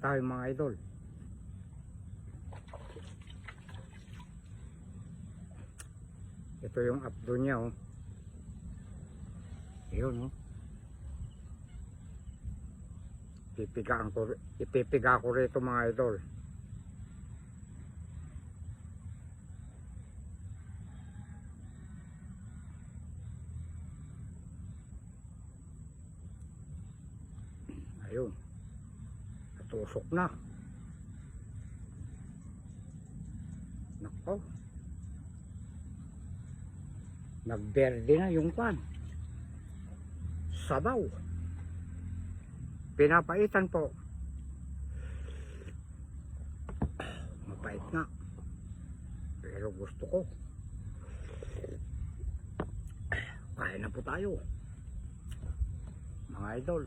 tayo mga idol. Ito yung updo niya oh. Yun oh. Pipigaan ko, ipipiga ko rito mga idol. Ayun. Natusok na. Nako. Nagberde na yung pan. Sabaw. Pinapaitan po. Mapait nga. Pero gusto ko. Kain na po tayo. Mga idol.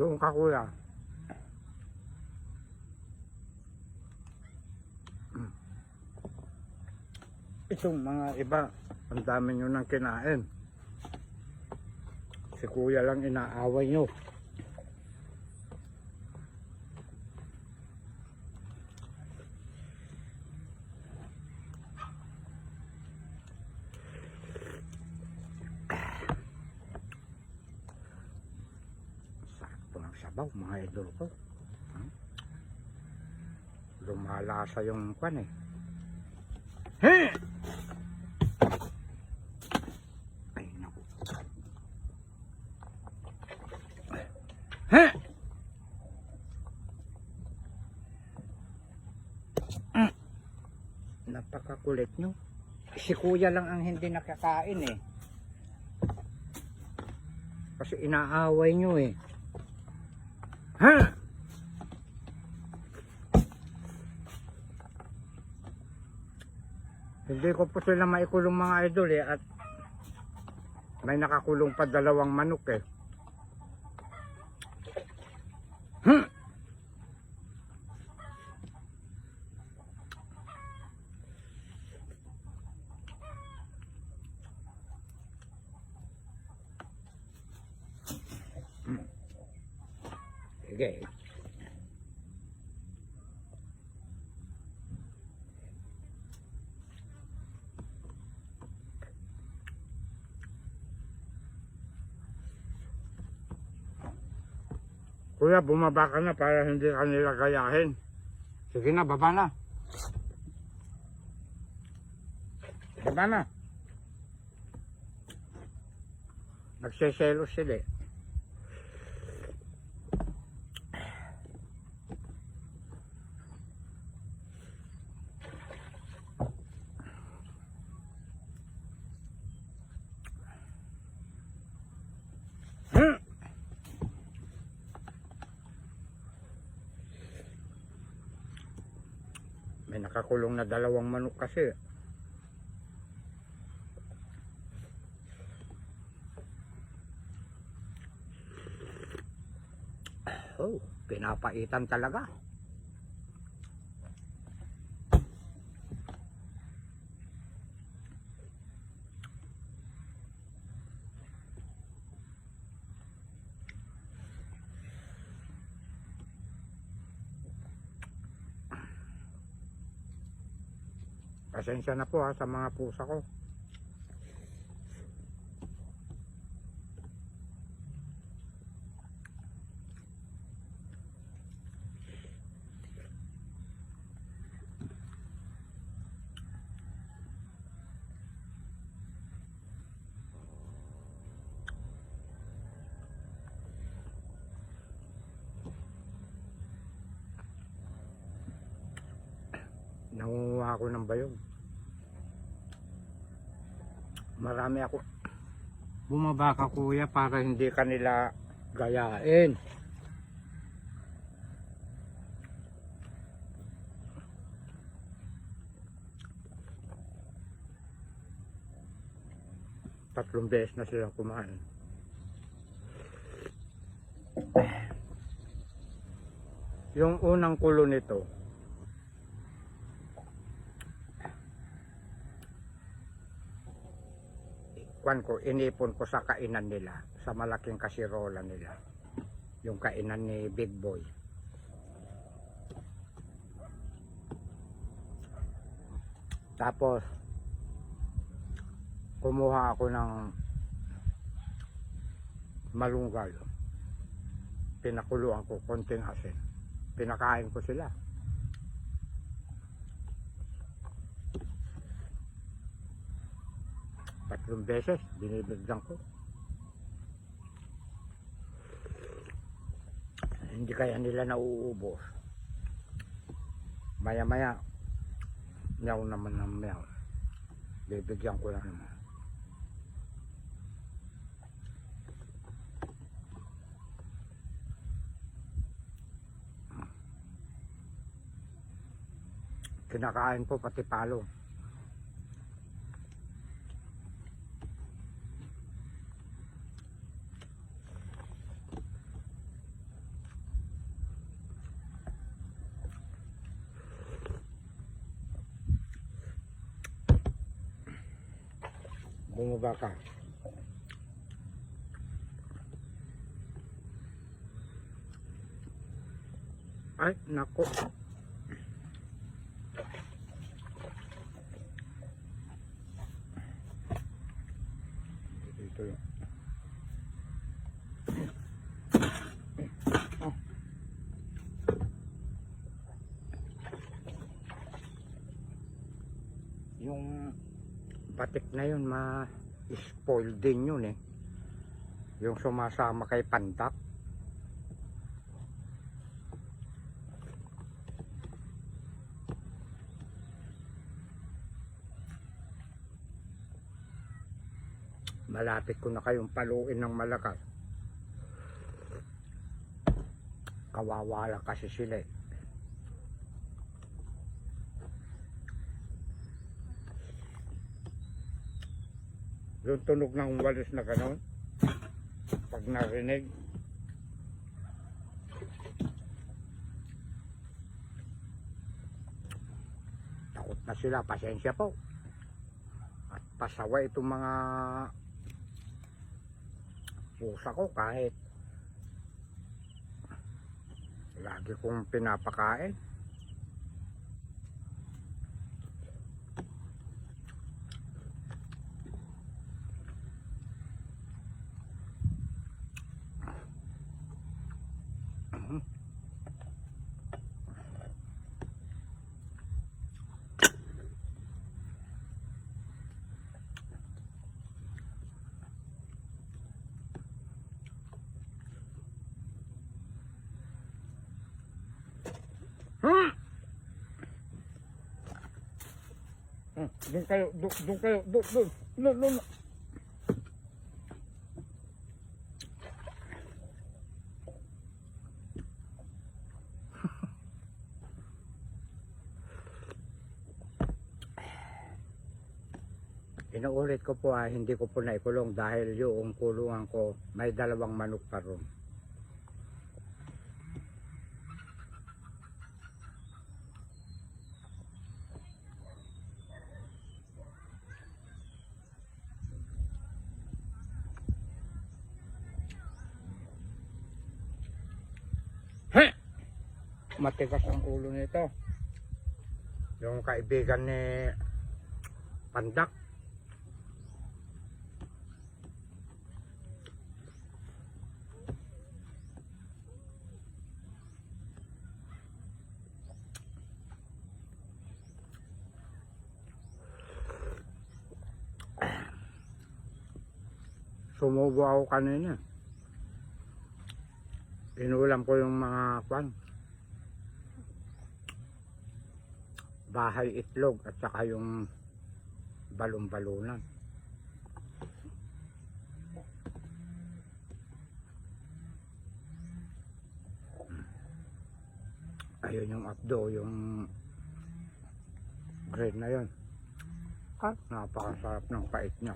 Doon ka kuya. Itong mga iba, ang dami nyo nang kinain. Si kuya lang inaaway nyo. Sarap po ng sabaw, mga idol ko. Hmm? Lumalasa yung kwan eh. He! Ay, naku. He! Mm. Napakakulit nyo. Si kuya lang ang hindi nakakain eh. Kasi inaaway nyo eh. Ha? Hindi ko po sila maikulong mga idol eh at may nakakulong pa dalawang manok eh. Sige. Kuya, bumaba ka na para hindi ka nila gayahin. Sige na, baba na. Baba na. Nagseselos sila eh. May nakakulong na dalawang manok kasi. Oh, pinapaitan talaga. Pasensya na po ha sa mga pusa ko. nangunguha ako ng bayog. Marami ako. Bumaba ka kuya para hindi kanila gayain. Tatlong beses na silang kumain. Yung unang kulo nito kwan ko, inipon ko sa kainan nila, sa malaking kasirola nila. Yung kainan ni Big Boy. Tapos, kumuha ako ng malunggal. Pinakuluan ko konting asin. Pinakain ko sila. Tatlong beses, binibigyan ko. Hindi kaya nila nauubos. Maya-maya, meow naman ng meow. Bibigyan ko lang naman. Kinakain po pati palong. Bumaba ka. Ay, nako. Dito yun. Oh. Yung batik na yun ma-spoil din yun eh. Yung sumasama kay pandak. Malapit ko na kayong paluin ng malakas. Kawawala kasi sila eh. Yung tunog ng walis na gano'n. Pag narinig. Takot na sila. Pasensya po. At pasaway itong mga pusa ko kahit lagi kong pinapakain. Hmm. Hmm, Doon kayo, doon, kayo, doon, doon, doon, doon. Inuulit ko po ah, hindi ko po naikulong dahil yung kulungan ko may dalawang manok pa ron. Matigas ang ulo nito. Yung kaibigan ni Pandak. Sumubo ako kanina. Inulam ko yung mga kwan. bahay itlog at saka yung balon-balunan. Hmm. Ayun yung updo, yung grade na yun. At napakasarap ng pait niya.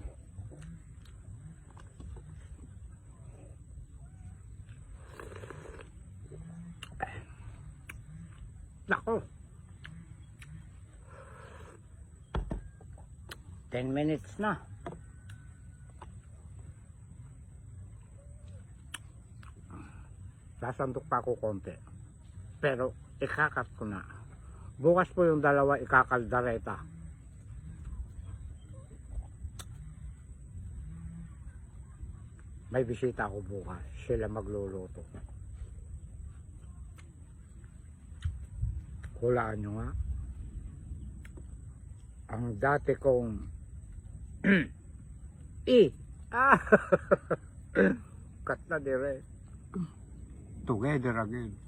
Nako! 10 minutes na. Sasandok pa ako konti. Pero ikakat ko na. Bukas po yung dalawa ikakaldareta. May bisita ako bukas. Sila magluluto. Hulaan nyo nga. Ang dati kong I. Ah! Cut na dire. Together again.